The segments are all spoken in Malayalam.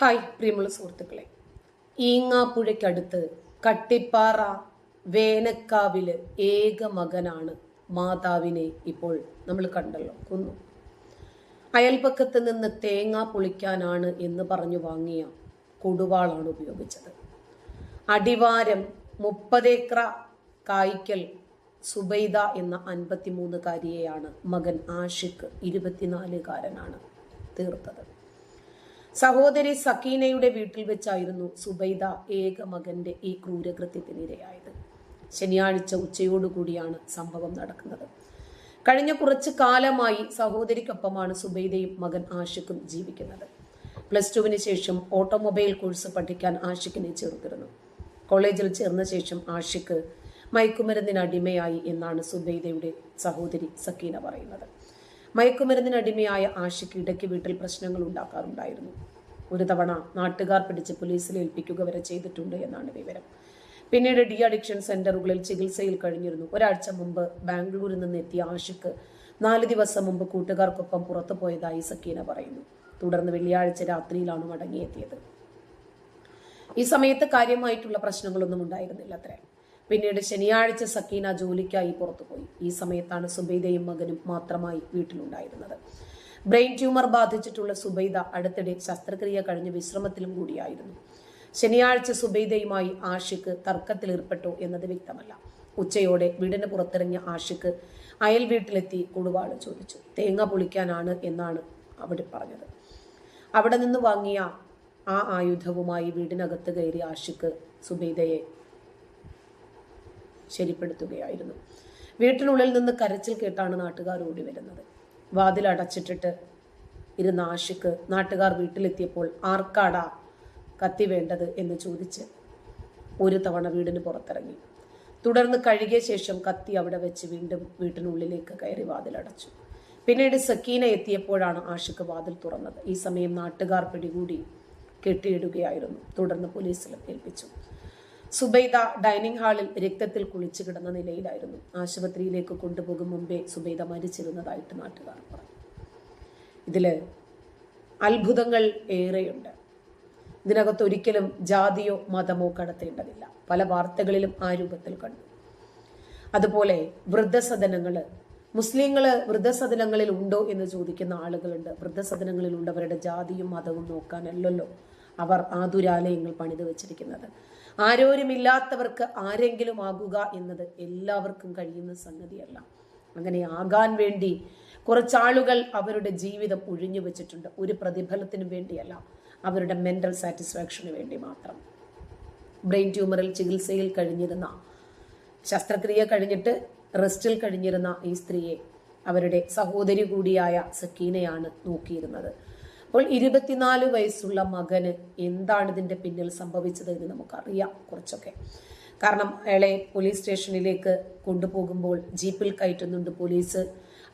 ഹായ് പ്രിയമുള്ള സുഹൃത്തുക്കളെ. ഈങ്ങാപ്പുഴയ്ക്കടുത്ത് കട്ടിപ്പാറ വേനക്കാവിൽ ഏക മകനാണ് മാതാവിനെ ഇപ്പോൾ നമ്മൾ കണ്ടല്ലോ. കൊന്നു അയൽപക്കത്ത് നിന്ന് തേങ്ങ പൊളിക്കാനാണ് എന്ന് പറഞ്ഞു വാങ്ങിയ കൊടുവാളാണ് ഉപയോഗിച്ചത്. അടിവാരം മുപ്പതേക്ര കായ്ക്കൽ സുബൈദ എന്ന അൻപത്തിമൂന്നുകാരിയെയാണ് മകൻ ആഷിഖ് ഇരുപത്തിനാലുകാരനാണ് തീർത്തത്. സഹോദരി സക്കീനയുടെ വീട്ടിൽ വെച്ചായിരുന്നു സുബൈദ ഏക മകന്റെ ഈ ക്രൂരകൃത്യത്തിനിരയായത്. ശനിയാഴ്ച ഉച്ചയോടുകൂടിയാണ് സംഭവം നടക്കുന്നത്. കഴിഞ്ഞ കുറച്ച് കാലമായി സഹോദരിക്കൊപ്പമാണ് സുബൈദയും മകൻ ആഷിഖും ജീവിക്കുന്നത്. പ്ലസ് ടുവിന് ശേഷം ഓട്ടോമൊബൈൽ കോഴ്സ് പഠിക്കാൻ ആഷിഖിനെ ചേർത്തിരുന്നു കോളേജിൽ ചേർന്ന ശേഷം ആഷിഖ് മയക്കുമരുന്നിന് അടിമയായി എന്നാണ് സുബൈദയുടെ സഹോദരി സക്കീന പറയുന്നത്. മയക്കുമരുന്നിന് അടിമയായ ആഷിഖ് ഇടയ്ക്ക് വീട്ടിൽ പ്രശ്നങ്ങൾ ഉണ്ടാക്കാറുണ്ടായിരുന്നു. ഒരു തവണ നാട്ടുകാർ പിടിച്ച് പോലീസിൽ ഏൽപ്പിക്കുക വരെ ചെയ്തിട്ടുണ്ട് എന്നാണ് വിവരം. പിന്നീട് ഡി അഡിക്ഷൻ സെന്ററുകളിൽ ചികിത്സയിൽ കഴിഞ്ഞിരുന്നു. ഒരാഴ്ച മുമ്പ് ബാംഗ്ലൂരിൽ നിന്ന് എത്തിയ ആഷിക്ക് നാല് ദിവസം മുമ്പ് കൂട്ടുകാർക്കൊപ്പം പുറത്തു പോയതായി സക്കീന പറയുന്നു. തുടർന്ന് വെള്ളിയാഴ്ച രാത്രിയിലാണ് മടങ്ങിയെത്തിയത്. ഈ സമയത്ത് കാര്യമായിട്ടുള്ള പ്രശ്നങ്ങളൊന്നും ഉണ്ടായിരുന്നില്ല അത്രേ. പിന്നീട് ശനിയാഴ്ച സക്കീന ജോലിക്കായി പുറത്തുപോയി. ഈ സമയത്താണ് സുബൈദയും മകനും മാത്രമായി വീട്ടിലുണ്ടായിരുന്നത്. ബ്രെയിൻ ട്യൂമർ ബാധിച്ചിട്ടുള്ള സുബൈദ അടുത്തിടെ ശസ്ത്രക്രിയ കഴിഞ്ഞ് വിശ്രമത്തിലും കൂടിയായിരുന്നു. ശനിയാഴ്ച സുബൈദയുമായി ആഷിക്ക് തർക്കത്തിലേർപ്പെട്ടോ എന്നത് വ്യക്തമല്ല. ഉച്ചയോടെ വീടിന് പുറത്തിറങ്ങിയ ആഷിക്ക് അയൽ വീട്ടിലെത്തി കൊടുവാൾ ചോദിച്ചു തേങ്ങ പൊളിക്കാനാണ് എന്നാണ് അവിടെ പറഞ്ഞത്. അവിടെ നിന്ന് വാങ്ങിയ ആ ആയുധവുമായി വീടിനകത്ത് കയറി ആഷിക്ക് സുബൈദയെ ശരിപ്പെടുത്തുകയായിരുന്നു. വീട്ടിനുള്ളിൽ നിന്ന് കരച്ചിൽ കേട്ടാണ് നാട്ടുകാർ ഓടി വരുന്നത്. വാതിൽ അടച്ചിട്ടിട്ട് ഇരുന്ന ആഷിക്ക് നാട്ടുകാർ വീട്ടിലെത്തിയപ്പോൾ ആർക്കാടാ കത്തി വേണ്ടത് എന്ന് ചോദിച്ച് ഒരു തവണ വീടിന് പുറത്തിറങ്ങി. തുടർന്ന് കഴുകിയ ശേഷം കത്തി അവിടെ വെച്ച് വീണ്ടും വീട്ടിനുള്ളിലേക്ക് കയറി വാതിലടച്ചു പിന്നീട് സക്കീന എത്തിയപ്പോഴാണ് ആഷിക്ക് വാതിൽ തുറന്നത്. ഈ സമയം നാട്ടുകാർ പിടികൂടി കെട്ടിയിടുകയായിരുന്നു. തുടർന്ന് പോലീസിലും ഏൽപ്പിച്ചു. സുബൈദ ഡൈനിങ് ഹാളിൽ രക്തത്തിൽ കുളിച്ചു കിടന്ന നിലയിലായിരുന്നു. ആശുപത്രിയിലേക്ക് കൊണ്ടുപോകും മുമ്പേ സുബൈദ മരിച്ചിരുന്നതായിട്ട് നാട്ടുകാർ പറഞ്ഞു. ഇതിൽ അത്ഭുതങ്ങൾ ഏറെയുണ്ട്. ഇതിനകത്ത് ഒരിക്കലും ജാതിയോ മതമോ കടത്തേണ്ടതില്ല. പല വാർത്തകളിലും ആ രൂപത്തിൽ കണ്ടു. അതുപോലെ വൃദ്ധസദനങ്ങൾ മുസ്ലിങ്ങൾ വൃദ്ധസദനങ്ങളിൽ ഉണ്ടോ എന്ന് ചോദിക്കുന്ന ആളുകളുണ്ട്. വൃദ്ധസദനങ്ങളിൽ ഉണ്ടവരുടെ ജാതിയും മതവും നോക്കാനല്ലല്ലോ. അവർ ആതുരാലയങ്ങൾ പണിത് വെച്ചിരിക്കുന്നത്. ആരോരുമില്ലാത്തവർക്ക് ആരെങ്കിലും ആകുക എന്നത് എല്ലാവർക്കും കഴിയുന്ന സംഗതിയല്ല. അങ്ങനെ ആകാൻ വേണ്ടി കുറച്ചാളുകൾ അവരുടെ ജീവിതം ഒഴിഞ്ഞു വെച്ചിട്ടുണ്ട്. ഒരു പ്രതിഫലത്തിനും വേണ്ടിയല്ല അവരുടെ മെന്റൽ സാറ്റിസ്ഫാക്ഷന് വേണ്ടി മാത്രം. ബ്രെയിൻ ട്യൂമറിൽ ചികിത്സയിൽ കഴിഞ്ഞിരുന്ന ശസ്ത്രക്രിയ കഴിഞ്ഞിട്ട് റെസ്റ്റിൽ കഴിഞ്ഞിരുന്ന ഈ സ്ത്രീയെ അവരുടെ സഹോദരി കൂടിയായ സക്കീനയാണ് നോക്കിയിരുന്നത്. അപ്പോൾ ഇരുപത്തിനാല് വയസ്സുള്ള മകന് എന്താണ് ഇതിന്റെ പിന്നിൽ സംഭവിച്ചത് എന്ന് നമുക്കറിയാം കുറച്ചൊക്കെ. കാരണം അയാളെ പോലീസ് സ്റ്റേഷനിലേക്ക് കൊണ്ടുപോകുമ്പോൾ ജീപ്പിൽ കയറ്റുന്നുണ്ട് പോലീസ്.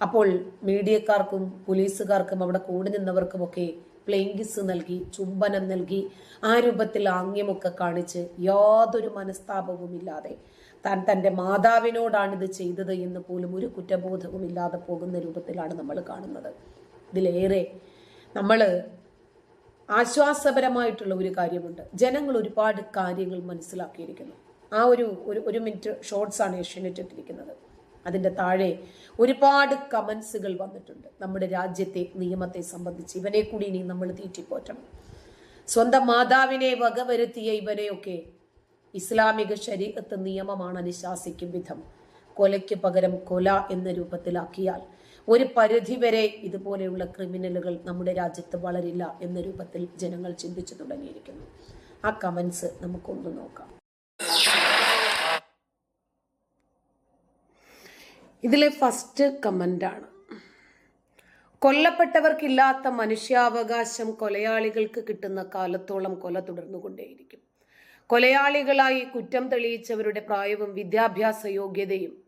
അപ്പോൾ മീഡിയക്കാർക്കും പോലീസുകാർക്കും അവിടെ കൂടി നിന്നവർക്കുമൊക്കെ പ്ലെയിങ്കിസ് നൽകി ചുംബനം നൽകി ആ രൂപത്തിൽ ആംഗ്യമൊക്കെ കാണിച്ച് യാതൊരു മനസ്താപവും ഇല്ലാതെ താൻ തന്റെ മാതാവിനോടാണ് ഇത് ചെയ്തത് എന്ന് പോലും ഒരു കുറ്റബോധവും ഇല്ലാതെ പോകുന്ന രൂപത്തിലാണ് നമ്മൾ കാണുന്നത്. ഇതിലേറെ നമ്മൾ ആശ്വാസപരമായിട്ടുള്ള ഒരു കാര്യമുണ്ട്. ജനങ്ങൾ ഒരുപാട് കാര്യങ്ങൾ മനസ്സിലാക്കിയിരിക്കുന്നു. ആ ഒരു ഒരു ഒരു മിനിറ്റ് ഷോർട്സ് ആണ് ഏഷ്യനെറ്റ് ഇട്ടിരിക്കുന്നത്. അതിന്റെ താഴെ ഒരുപാട് കമൻസുകൾ വന്നിട്ടുണ്ട്. നമ്മുടെ രാജ്യത്തെ നിയമത്തെ സംബന്ധിച്ച് ഇവനെ കൂടി ഇനി നമ്മൾ തീറ്റിപ്പോറ്റണം. സ്വന്തം മാതാവിനെ വകവരുത്തിയ ഇവരെയൊക്കെ ഇസ്ലാമിക ശരീരത്ത് നിയമമാണ് അനുശാസിക്കും വിധം. കൊലയ്ക്ക് പകരം കൊല എന്ന രൂപത്തിലാക്കിയാൽ ഒരു പരിധിവരെ ഇതുപോലെയുള്ള ക്രിമിനലുകൾ നമ്മുടെ രാജ്യത്ത് വളരില്ല എന്ന രൂപത്തിൽ ജനങ്ങൾ ചിന്തിച്ചു തുടങ്ങിയിരിക്കുന്നു. ആ കമൻസ് നമുക്കൊന്ന് നോക്കാം. ഇതിലെ ഫസ്റ്റ് കമന്റാണ് കൊല്ലപ്പെട്ടവർക്കില്ലാത്ത മനുഷ്യാവകാശം കൊലയാളികൾക്ക് കിട്ടുന്ന കാലത്തോളം കൊല തുടർന്നുകൊണ്ടേയിരിക്കും. കൊലയാളികളായി കുറ്റം തെളിയിച്ചവരുടെ പ്രായവും വിദ്യാഭ്യാസ യോഗ്യതയും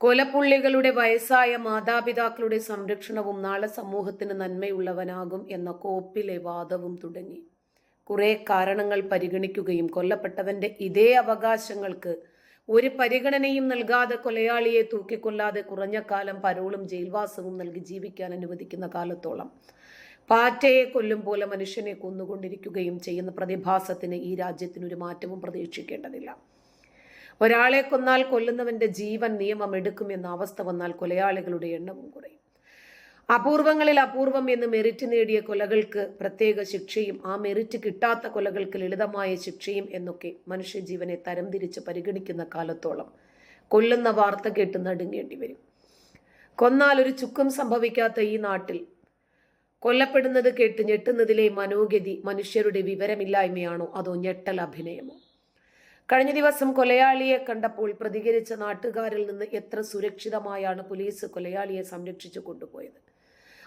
കൊലപ്പുള്ളികളുടെ വയസ്സായ മാതാപിതാക്കളുടെ സംരക്ഷണവും നാളെ സമൂഹത്തിന് നന്മയുള്ളവനാകും എന്ന കോപ്പിലെ വാദവും തുടങ്ങി. കുറെ കാരണങ്ങൾ പരിഗണിക്കുകയും കൊല്ലപ്പെട്ടവന്റെ ഇതേ അവകാശങ്ങൾക്ക് ഒരു പരിഗണനയും നൽകാതെ കൊലയാളിയെ തൂക്കിക്കൊല്ലാതെ കുറഞ്ഞ കാലം പരോളും ജയിൽവാസവും നൽകി ജീവിക്കാൻ അനുവദിക്കുന്ന കാലത്തോളം പാറ്റയെ കൊല്ലും പോലെ മനുഷ്യനെ കൊന്നുകൊണ്ടിരിക്കുകയും ചെയ്യുന്ന പ്രതിഭാസത്തിന് ഈ രാജ്യത്തിനൊരു മാറ്റവും പ്രതീക്ഷിക്കേണ്ടതില്ല. ഒരാളെ കൊന്നാൽ കൊല്ലുന്നവന്റെ ജീവൻ നിയമം എടുക്കുമെന്ന അവസ്ഥ വന്നാൽ കൊലയാളികളുടെ എണ്ണവും കുറയും. അപൂർവങ്ങളിൽ അപൂർവം എന്ന് മെറിറ്റ് നേടിയ കൊലകൾക്ക് പ്രത്യേക ശിക്ഷയും ആ മെറിറ്റ് കിട്ടാത്ത കൊലകൾക്ക് ലളിതമായ ശിക്ഷയും എന്നൊക്കെ മനുഷ്യജീവനെ തരംതിരിച്ച് പരിഗണിക്കുന്ന കാലത്തോളം കൊല്ലുന്ന വാർത്ത കേട്ട് നടുങ്ങേണ്ടി വരും. കൊന്നാൽ ഒരു ചുക്കും സംഭവിക്കാത്ത ഈ നാട്ടിൽ കൊല്ലപ്പെടുന്നത് കേട്ട് ഞെട്ടുന്നതിലെ മനോഗതി മനുഷ്യരുടെ വിവരമില്ലായ്മയാണോ അതോ ഞെട്ടൽ അഭിനയമോ? കഴിഞ്ഞ ദിവസം കൊലയാളിയെ കണ്ടപ്പോൾ പ്രതികരിച്ച നാട്ടുകാരിൽ നിന്ന് എത്ര സുരക്ഷിതമായാണ് പോലീസ് കൊലയാളിയെ സംരക്ഷിച്ചു കൊണ്ടുപോയത്?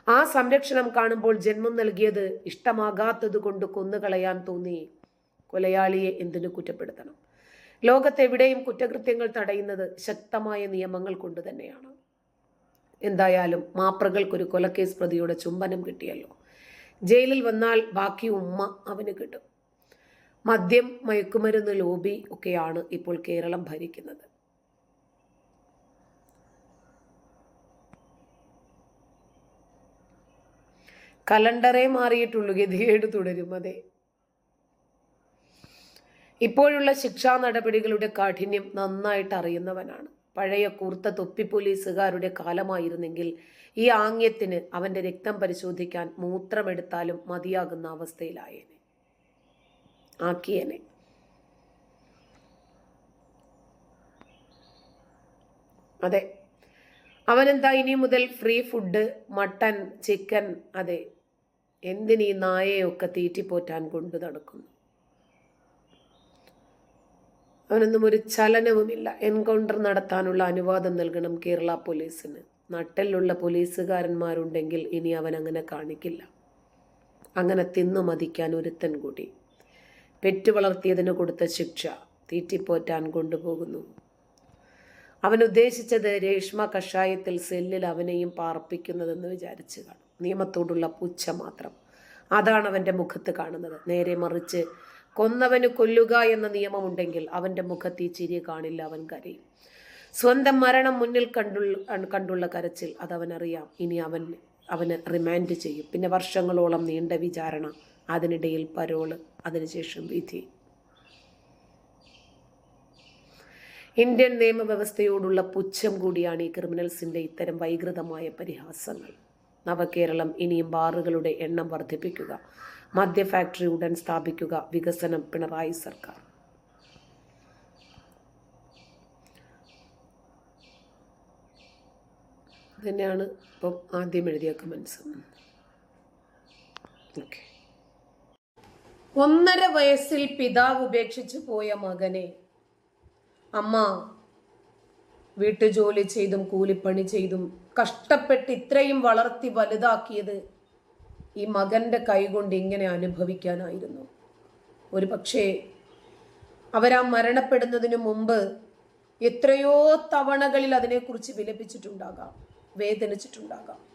ആ സംരക്ഷണം കാണുമ്പോൾ ജന്മം നൽകിയത് ഇഷ്ടമാകാത്തത് കൊണ്ട് കൊന്നുകളയാൻ തോന്നി കൊലയാളിയെ എന്തിനു കുറ്റപ്പെടുത്തണം? ലോകത്തെവിടെയും കുറ്റകൃത്യങ്ങൾ തടയുന്നത് ശക്തമായ നിയമങ്ങൾ കൊണ്ട് തന്നെയാണ്. എന്തായാലും മാപ്രകൾക്കൊരു കൊലക്കേസ് പ്രതിയുടെ ചുംബനം കിട്ടിയല്ലോ. ജയിലിൽ വന്നാൽ ബാക്കി ഉമ്മ അവന് കിട്ടും. മദ്യം മയക്കുമരുന്ന് ലോബി ഒക്കെയാണ് ഇപ്പോൾ കേരളം ഭരിക്കുന്നത്. കലണ്ടറേ മാറിയിട്ടുള്ളൂ ഗതികേട് തുടരും അതെ. ഇപ്പോഴുള്ള ശിക്ഷാ നടപടികളുടെ കാഠിന്യം നന്നായിട്ട് അറിയുന്നവനാണ്. പഴയ കൂർത്ത തൊപ്പി പോലീസുകാരുടെ കാലമായിരുന്നെങ്കിൽ ഈ ആംഗ്യത്തിന് അവന്റെ രക്തം പരിശോധിക്കാൻ മൂത്രമെടുത്താലും മതിയാകുന്ന അവസ്ഥയിലായേനെ. ആക്കിയേനെ. അതെ. അവനെന്താ ഇനി മുതൽ ഫ്രീ ഫുഡ് മട്ടൻ ചിക്കൻ അതെ. എന്തിനീ നായയൊക്കെ തീറ്റിപ്പോറ്റാൻ കൊണ്ടു നടക്കുന്നു? അവനൊന്നും ഒരു ചലനവുമില്ല. എൻകൗണ്ടർ നടത്താനുള്ള അനുവാദം നൽകണം കേരള പോലീസിന്. നട്ടലിലുള്ള പോലീസുകാരന്മാരുണ്ടെങ്കിൽ ഇനി അവൻ അങ്ങനെ കാണിക്കില്ല. അങ്ങനെ തിന്നു മതിക്കാൻ ഒരുത്തൻ കൂടി. പെറ്റു വളർത്തിയതിന് കൊടുത്ത ശിക്ഷ തീറ്റിപ്പോറ്റാൻ കൊണ്ടുപോകുന്നു. അവൻ ഉദ്ദേശിച്ചത് രേഷ്മ കഷായത്തിൽ സെല്ലിൽ അവനെയും പാർപ്പിക്കുന്നതെന്ന് വിചാരിച്ചു കാണും. നിയമത്തോടുള്ള പുച്ഛ മാത്രം. അതാണ് അവന്റെ മുഖത്ത് കാണുന്നത്. നേരെ മറിച്ച് കൊന്നവന് കൊല്ലുക എന്ന നിയമമുണ്ടെങ്കിൽ അവന്റെ മുഖത്ത് ഈ ചിരി കാണില്ല അവൻ കരയും. സ്വന്തം മരണം മുന്നിൽ കണ്ടുള്ള കണ്ടുള്ള കരച്ചിൽ അതവനറിയാം. ഇനി അവൻ അവന് റിമാൻഡ് ചെയ്യും. പിന്നെ വർഷങ്ങളോളം നീണ്ട വിചാരണ അതിനിടയിൽ പരോൾ അതിനുശേഷം വിധി. ഇന്ത്യൻ നിയമവ്യവസ്ഥയോടുള്ള പുച്ഛം കൂടിയാണ് ഈ ക്രിമിനൽസിന്റെ ഇത്തരം വൈകൃതമായ പരിഹാസങ്ങൾ. നവകേരളം ഇനിയും ബാറുകളുടെ എണ്ണം വർദ്ധിപ്പിക്കുക മദ്യ ഫാക്ടറി ഉടൻ സ്ഥാപിക്കുക വികസനം പിണറായി സർക്കാർ. തന്നെയാണ് ഇപ്പം ആദ്യം എഴുതിയ കമൻസ്. ഓക്കെ. ഒന്നര വയസ്സിൽ പിതാവ് ഉപേക്ഷിച്ചു പോയ മകനെ. അമ്മ വീട്ടുജോലി ചെയ്തും കൂലിപ്പണി ചെയ്തും കഷ്ടപ്പെട്ട് ഇത്രയും വളർത്തി വലുതാക്കിയത് ഈ മകന്റെ കൈകൊണ്ട് ഇങ്ങനെ അനുഭവിക്കാനായിരുന്നു. ഒരു പക്ഷേ അവരാ മരണപ്പെടുന്നതിന് മുമ്പ് എത്രയോ തവണകളിൽ അതിനെക്കുറിച്ച് വിലപിച്ചിട്ടുണ്ടാകാം വേദനിച്ചിട്ടുണ്ടാകാം.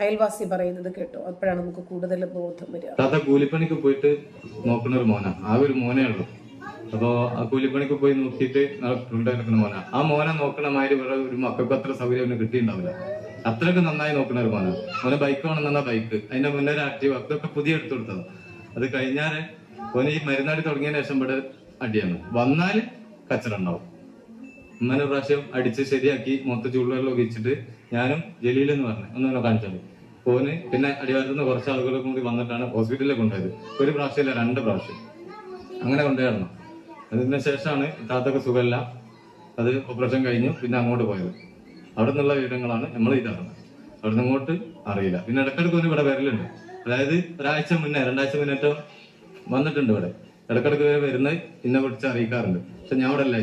അയൽവാസി പറയുന്നത് കേട്ടോ. അപ്പോഴാണ് നമുക്ക് കൂടുതൽ ബോധം വരിക. താത്ത കൂലിപ്പണിക്ക് പോയിട്ട് നോക്കുന്ന ഒരു മോന. ആ ഒരു മോനേ ഉള്ളൂ. അപ്പോ ആ കൂലിപ്പണിക്ക് പോയി നോക്കിയിട്ട് നടക്കുന്ന മോന. ആ മോനെ നോക്കണ മാതിരി വേറെ ഒരു മക്കൾക്ക് അത്ര സൗകര്യം അവന് കിട്ടിയിട്ടുണ്ടാവില്ല. അത്രയൊക്കെ നന്നായി നോക്കുന്ന ഒരു മോന. മോനെ ബൈക്ക് വേണമെന്ന ബൈക്ക് അതിന്റെ മുന്നേ ഒരു ആക്റ്റീവ് അതൊക്കെ പുതിയ എടുത്തു കൊടുത്തത്. അത് കഴിഞ്ഞാൽ ഓന് ഈ മരുന്നാടി തുടങ്ങിയതിന് ശേഷം ഇവിടെ അടിയാണ്. വന്നാൽ കച്ചറുണ്ടാവും ഉമ്മനെ പ്രാവശ്യം അടിച്ച് ശരിയാക്കി മൊത്തം ചൂടുവെള്ളം ഒഴിച്ചിട്ട് ഞാനും ജലീൽ എന്ന് പറഞ്ഞു ഒന്നുമല്ല കാണിച്ചത് ഓന് പിന്നെ അടിവാരത്തുനിന്ന് കുറച്ച് ആളുകളും കൂടി വന്നിട്ടാണ് ഹോസ്പിറ്റലിൽ കൊണ്ടുപോയത്. ഒരു പ്രാവശ്യമല്ല രണ്ട് പ്രാവശ്യം. അങ്ങനെ കൊണ്ടുപോയിരുന്നു. അതിന് ശേഷമാണ് താത്തൊക്കെ സുഖമല്ല. അത് ഓപ്പറേഷൻ കഴിഞ്ഞു പിന്നെ അങ്ങോട്ട് പോയത്. അവിടെ നിന്നുള്ള വിവരങ്ങളാണ് നമ്മൾ ഇതറിഞ്ഞത് അവിടെ നിന്ന് അങ്ങോട്ട് അറിയില്ല. പിന്നെ ഇടക്കിടക്ക് ഒരു ഇവിടെ വരലുണ്ട്. അതായത് ഒരാഴ്ച മുന്നേ രണ്ടാഴ്ച മുന്നേറ്റം വന്നിട്ടുണ്ട് ഇവിടെ. ഇടക്കിടക്ക് വരെ വരുന്നത് ഇന്നെ കുറിച്ച് അറിയിക്കാറുണ്ട്. പക്ഷെ ഞാൻ അവിടെ അല്ലേ.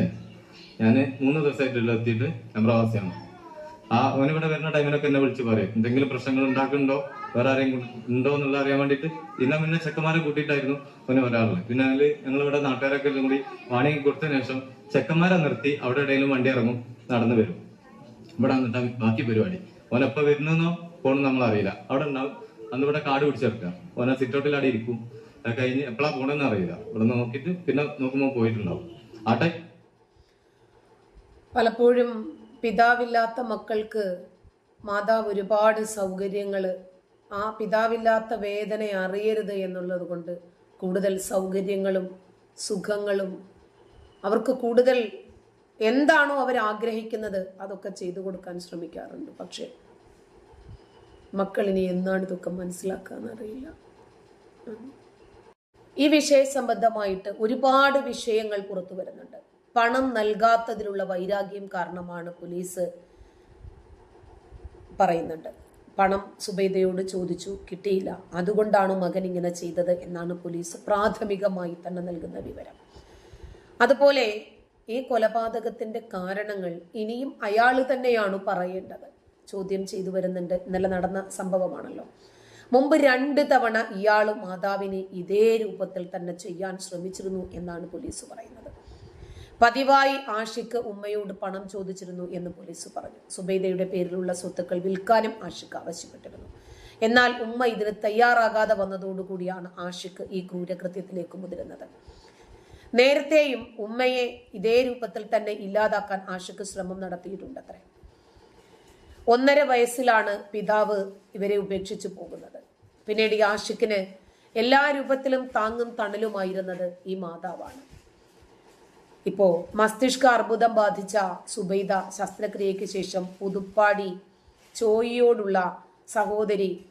ഞാൻ മൂന്ന് ദിവസമായിട്ട് എത്തിയിട്ട് ഞാൻ പ്രവാസിയാണ്. ആ അവൻ ഇവിടെ വരുന്ന ടൈമിലൊക്കെ എന്നെ വിളിച്ച് പറയും. എന്തെങ്കിലും പ്രശ്നങ്ങൾ ഉണ്ടാക്കുന്നുണ്ടോ? വേറെ ആരെങ്കിലും ഉണ്ടോ എന്നുള്ള അറിയാൻ വേണ്ടിയിട്ട് ഇന്ന മുന്നേ ചെക്കന്മാരെ കൂട്ടിയിട്ടായിരുന്നു ഓന് വരാറുള്ളത്. പിന്നെ അതിൽ ഞങ്ങൾ ഇവിടെ നാട്ടുകാരൊക്കെ എല്ലാം കൂടി വാണിംഗ് കൊടുത്തതിന് ശേഷം ചെക്കന്മാരെ നിർത്തി അവിടെ ഇടയിലും വണ്ടി ഇറങ്ങും നടന്നു വരും. ഇവിടെ വന്നിട്ട് ബാക്കി പരിപാടി. ഓനെപ്പ വരുന്നോ പോണെന്ന് നമ്മൾ അറിയില്ല അവിടെ ഉണ്ടാവും. അന്ന് ഇവിടെ കാട് പിടിച്ചെടുക്കുക ഓനെ സിറ്റൗട്ടിൽ അവിടെ ഇരിക്കും. കഴിഞ്ഞ് എപ്പോഴാ പോണെന്ന് അറിയില്ല. ഇവിടെ നോക്കിയിട്ട് പിന്നെ നോക്കുമ്പോൾ പോയിട്ടുണ്ടാവും. ആട്ടെ. പലപ്പോഴും പിതാവില്ലാത്ത മക്കൾക്ക് മാതാവ് ഒരുപാട് സൗകര്യങ്ങൾ ആ പിതാവില്ലാത്ത വേദന അറിയരുത് എന്നുള്ളത് കൊണ്ട് കൂടുതൽ സൗകര്യങ്ങളും സുഖങ്ങളും അവർക്ക് കൂടുതൽ എന്താണോ അവർ ആഗ്രഹിക്കുന്നത് അതൊക്കെ ചെയ്തു കൊടുക്കാൻ ശ്രമിക്കാറുണ്ട്. പക്ഷേ മക്കളിനി എന്നാണ് ഇതൊക്കെ മനസ്സിലാക്കാന്നറിയില്ല ഈ വിഷയ സംബന്ധമായിട്ട് ഒരുപാട് വിഷയങ്ങൾ പുറത്തു വരുന്നുണ്ട്. പണം നൽകാത്തതിലുള്ള വൈരാഗ്യം കാരണമാണ് പോലീസ് പറയുന്നുണ്ട്. പണം സുബൈദയോട് ചോദിച്ചു കിട്ടിയില്ല. അതുകൊണ്ടാണ് മകൻ ഇങ്ങനെ ചെയ്തത് എന്നാണ് പോലീസ് പ്രാഥമികമായി തന്നെ നൽകുന്ന വിവരം. അതുപോലെ ഈ കൊലപാതകത്തിന്റെ കാരണങ്ങൾ ഇനിയും അയാൾ തന്നെയാണ് പറയേണ്ടത്. ചോദ്യം ചെയ്തു വരുന്നുണ്ട്. ഇന്നലെ നടന്ന സംഭവമാണല്ലോ. മുമ്പ് രണ്ട് തവണ ഇയാൾ മാതാവിനെ ഇതേ രൂപത്തിൽ തന്നെ ചെയ്യാൻ ശ്രമിച്ചിരുന്നു എന്നാണ് പോലീസ് പറയുന്നത്. പതിവായി ആഷിക്ക് ഉമ്മയോട് പണം ചോദിച്ചിരുന്നു എന്ന് പോലീസ് പറഞ്ഞു. സുബൈദയുടെ പേരിലുള്ള സ്വത്തുക്കൾ വിൽക്കാനും ആഷിക്ക് ആവശ്യപ്പെട്ടിരുന്നു. എന്നാൽ ഉമ്മ ഇതിന് തയ്യാറാകാതെ വന്നതോടുകൂടിയാണ് ആഷിക്ക് ഈ ക്രൂരകൃത്യത്തിലേക്ക് മുതിരുന്നത്. നേരത്തെയും ഉമ്മയെ ഇതേ രൂപത്തിൽ തന്നെ ഇല്ലാതാക്കാൻ ആഷിക്ക് ശ്രമം നടത്തിയിട്ടുണ്ടത്രേ. ഒന്നര വയസ്സിലാണ് പിതാവ് ഇവരെ ഉപേക്ഷിച്ചു പോകുന്നത്. പിന്നീട് ഈ എല്ലാ രൂപത്തിലും താങ്ങും തണലുമായിരുന്നത് ഈ മാതാവാണ്. ഇപ്പോ മസ്തിഷ്ക അർബുദം ബാധിച്ച സുബൈദ ശസ്ത്രക്രിയയ്ക്ക് ശേഷം പുതുപ്പാടി ചോയിയോടുള്ള സഹോദരി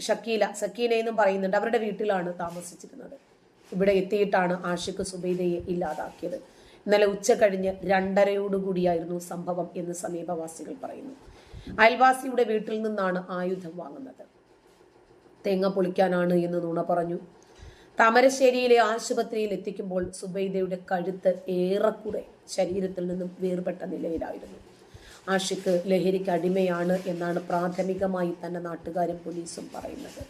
ഷക്കീല സക്കീല എന്നും പറയുന്നുണ്ട്. അവരുടെ വീട്ടിലാണ് താമസിച്ചിരുന്നത്. ഇവിടെ എത്തിയിട്ടാണ് ആഷിഖ് സുബൈദയെ ഇല്ലാതാക്കിയത്. ഇന്നലെ ഉച്ച കഴിഞ്ഞ് രണ്ടരയോടുകൂടിയായിരുന്നു സംഭവം എന്ന് സമീപവാസികൾ പറയുന്നു. അയൽവാസിയുടെ വീട്ടിൽ നിന്നാണ് ആയുധം വാങ്ങുന്നത്. തേങ്ങ പൊളിക്കാനാണ് എന്ന് നുണ പറഞ്ഞു. താമരശ്ശേരിയിലെ ആശുപത്രിയിൽ എത്തിക്കുമ്പോൾ സുബൈദയുടെ കഴുത്ത് ഏറെക്കുറെ ശരീരത്തിൽ നിന്നും വേർപെട്ട നിലയിലായിരുന്നു. ആഷിക്ക് ലഹരിക്ക് അടിമയാണ് എന്നാണ് പ്രാഥമികമായി തന്നെ നാട്ടുകാരും പോലീസും പറയുന്നത്.